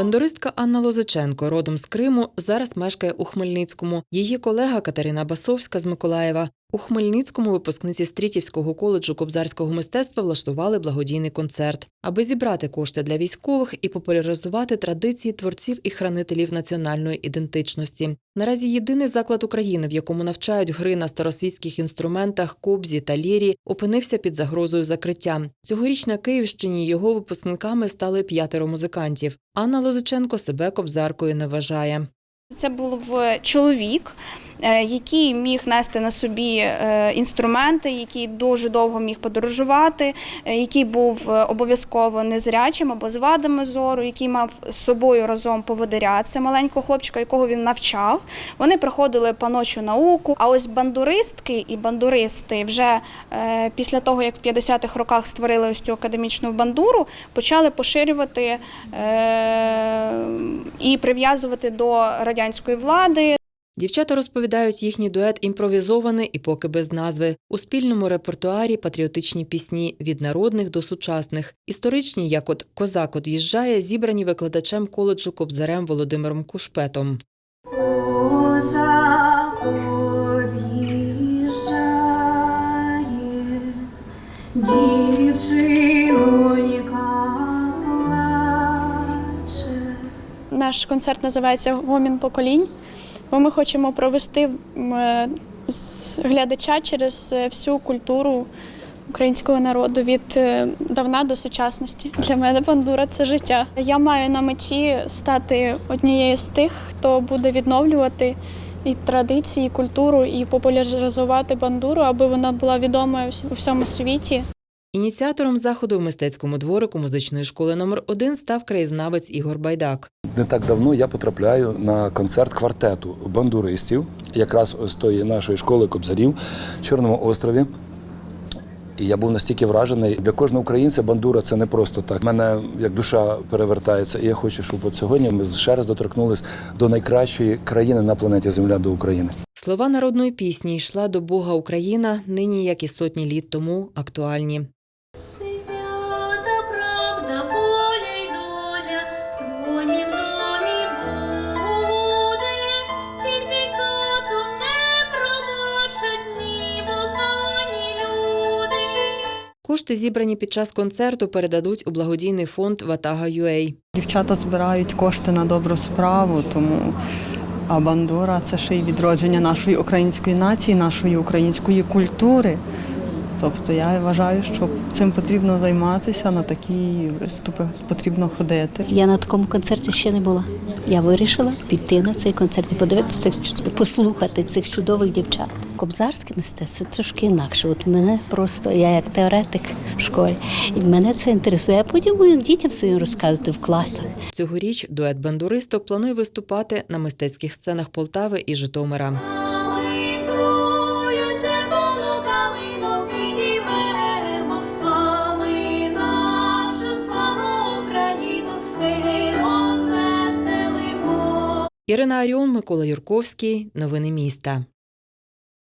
Бандуристка Анна Лозиченко, родом з Криму, зараз мешкає у Хмельницькому. Її колега Катерина Басовська з Миколаєва. У Хмельницькому випускниці Стрітівського коледжу кобзарського мистецтва влаштували благодійний концерт, аби зібрати кошти для військових і популяризувати традиції творців і хранителів національної ідентичності. Наразі єдиний заклад України, в якому навчають гри на старосвітських інструментах, кобзі та лірі, опинився під загрозою закриття. Цьогоріч на Київщині його випускниками стали п'ятеро музикантів. Анна Лозиченко себе кобзаркою не вважає. Це був чоловік, е, який міг нести на собі е, інструменти, який дуже довго міг подорожувати, е, який був е, обов'язково незрячим або з вадами зору, який мав з собою разом поводиря, це маленького хлопчика, якого він навчав. Вони проходили паночу науку. А ось бандуристки і бандуристи вже е, після того, як в 50-х роках створили ось цю академічну бандуру, почали поширювати е, і прив'язувати до радянської влади. Дівчата розповідають, їхній дует імпровізований і поки без назви. У спільному репертуарі патріотичні пісні від народних до сучасних. Історичні, як от Козак од'їжджає, зібрані викладачем коледжу Кобзарем Володимиром Кушпетом. Козак од'їжджає, дівчинонька плаче. Наш концерт називається Гомін поколінь, бо ми хочемо провести е, глядача через е, всю культуру українського народу від е, давна до сучасності. Для мене бандура це життя. Я маю на меті стати однією з тих, хто буде відновлювати і традиції, і культуру, і популяризувати бандуру, аби вона була відома у всьому світі. Ініціатором заходу в мистецькому дворику музичної школи номер 1 став краєзнавець Ігор Байдак. Не так давно я потрапляю на концерт квартету бандуристів, якраз ось тої нашої школи кобзарів в Чорному острові. І я був настільки вражений. Для кожного українця бандура це не просто так. Мене як душа перевертається, і я хочу, щоб от сьогодні ми ще раз доторкнулись до найкращої країни на планеті Земля до України. Слова народної пісні йшла до Бога Україна, нині, як і сотні літ тому, актуальні. Кошти, зібрані під час концерту, передадуть у благодійний фонд Ватага.UA. Дівчата збирають кошти на добру справу, тому а бандура це ще й відродження нашої української нації, нашої української культури. Тобто я вважаю, що цим потрібно займатися, на такі виступи потрібно ходити. Я на такому концерті ще не була. Я вирішила піти на цей концерт і подивитися послухати цих чудових дівчат. Кобзарське мистецтво трошки інакше. От мене просто я як теоретик в школі, і мене це інтересує. Я потім буду дітям своїм розказувати в класах. Цьогоріч дует бандуристок планує виступати на мистецьких сценах Полтави і Житомира. Ірина Аріон, Микола Юрковський. Новини міста.